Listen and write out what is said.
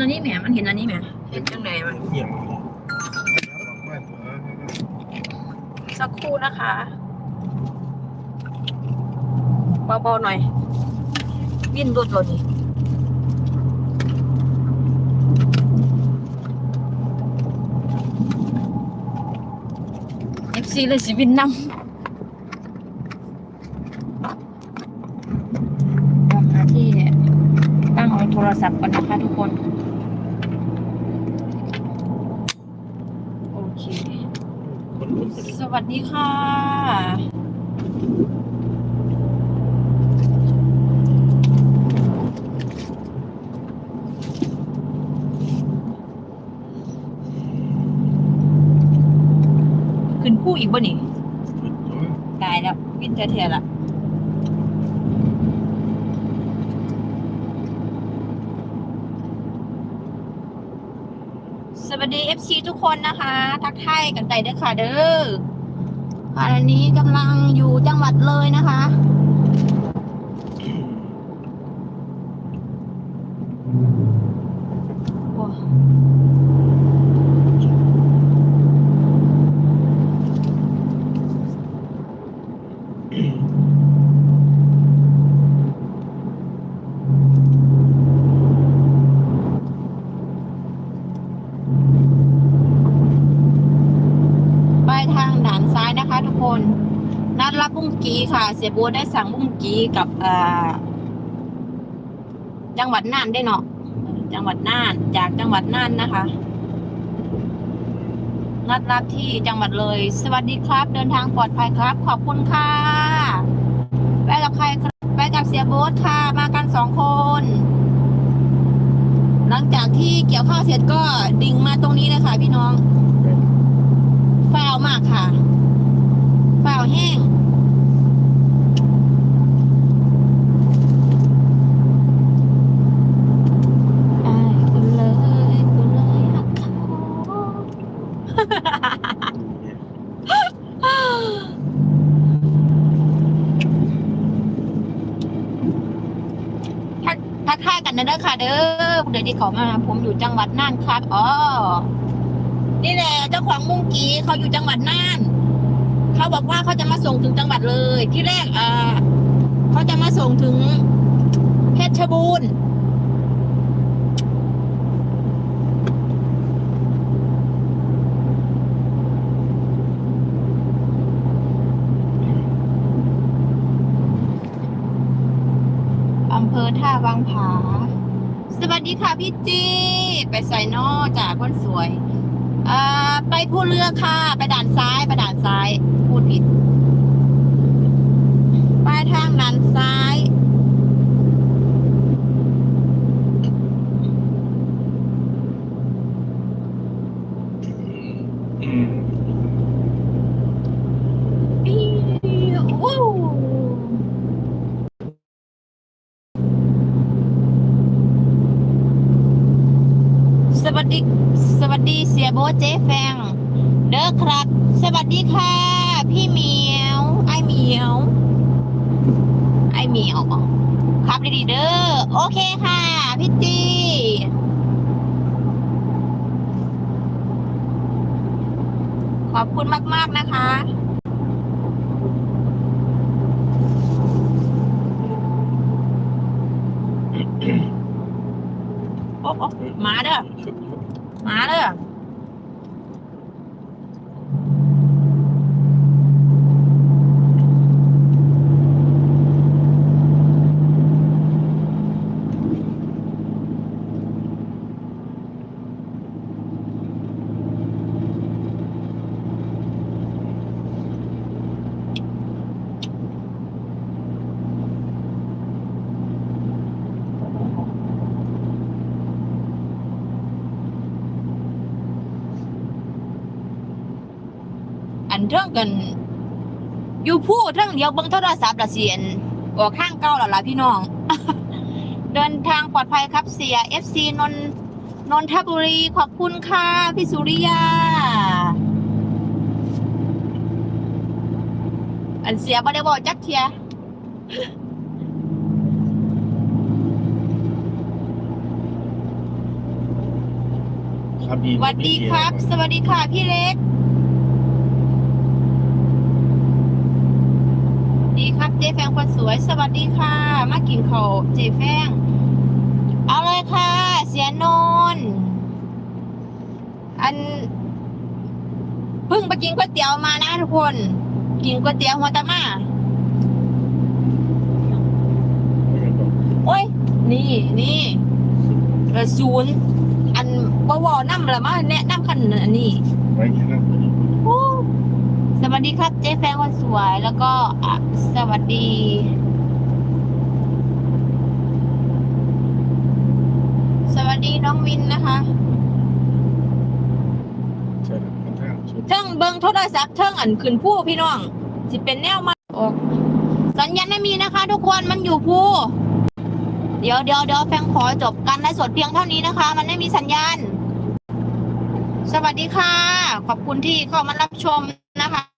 อันนี้แหมมันเห็นอันนี้แหมเห็นจังไหนมันเหี่ยงสักครู่นะคะเบาๆหน่อย วิ่นรุดเราดิเอฟซีเลยสิวินนำหาที่ตั้งโทรศัพท์ก่อนนะคะทุกคน โอเค คนลุกไปเลย สวัสดีค่ะ ขึ้นผู้อีกบ่นี่ ตายแล้ว วินเทอร์เทละ สวัสดี FC ทุกคนนะคะ ทักทายกันใจเด้อค่ะเด้อขณะนี้กำลังอยู่จังหวัดเลยนะคะ โอ้ไปทางด่านซ้ายนะคะทุกคน นัดรั บุ้งกีค่ะ เสียโบได้สั่งบุ้งกีกับจังหวัดน่านได้เนาะจังหวัดน่านจากจังหวัดน่านนะคะนัดรับที่จังหวัดเลย สวัสดีครับ เดินทางปลอดภัยครับ ขอบคุณค่ะไปกับใครไปกับเสียโบ๊ทค่ะ มากันสองคน หลังจากที่เกี่ยวข้าวเสร็จก็ดิ่งมาตรงนี้เลยค่ะ พี่น้องฝ้าวมากค่ะฝ้าวแห้ง อ้ายกูเลยกูเลยหักเขา ทักทักทายกันนะเด้อค่ะ เด้อเดี๋ยวที่เขามา ผมอยู่จังหวัดน่านครับอ๋อนี่แหละเจ้าของมุ้งกีเขาอยู่จังหวัดน่านเขาบอกว่าเขาจะมาส่งถึงจังหวัดเลย ที่แรกอ่าเขาจะมาส่งถึงเพชรบูรณ์ อท่าวังผา สวัสดีค่ะพี่จีไปใส่นอจากคนสวยอ่าไปผู้เรือค่ะ ไปด่านซ้าย ไปด่านซ้าย พูดผิด ไปทางด่านซ้าย อืม ปิ้วอู้สวัส ดีสวัสดีเสียโบเจ๊แฟง เด้อครับ สวัสดีค่ะ พี่เหมียว ไอเหมียว ไอเหมียว ครับดีๆเด้อโอเคค่ะ พี่จีขอบคุณมาก ๆ นะคะ โอ้โอ้มาเด้อ มาเด้อ นเทิงกัน อยู่ผู้เทิงเดียวเบิ่งโทรศัพท์ละเสียนออกข้างเก่าแล้วล่ะพี่น้อง เดินทางปลอดภัยครับเสีย FC นนนนทบุรีขอบคุณค่ะ พี่สุริยา อันเสียบ่ได้บอกจักเทียครับดีสวัสดีครับ สวัสดีค่ะพี่เล็ก ดีครับเจ๊แฟงคนส วยสวัสดีค่ะ มากินข้าวเจ๊แฟงเอาเลยค่ะ เสียนนอันเพิ่งไปกินก๋วยเตี๋ยวมานะทุกคน กินก๋วยเตี๋ยวหัวตะมาโอ้ย นี่นี่เออศูนอันบวอน้ำละมาแนะนำคันอันนี้ไว้ที่นั่นโอ้ สวัสดีครับเจ๊แฟนคนสวยแล้วก็อะสวัสดีสวัสดีน้องวินนะคะใช่ครับมันทางชุดเทิงเบิงโทรศัพท์เทิงอันขึ้นผู้พี่น้องสิเป็นแนวมาออกสัญญาณไม่มีนะคะ ทุกคนมันอยู่ผู้เดี๋ยวเดี๋ยวเดี๋ยวแฟงขอจบการไลฟ์สดเพียงเท่านี้นะคะ มันไม่มีสัญญาณ สวัสดีค่ะ ขอบคุณที่เข้ามารับชมนะคะ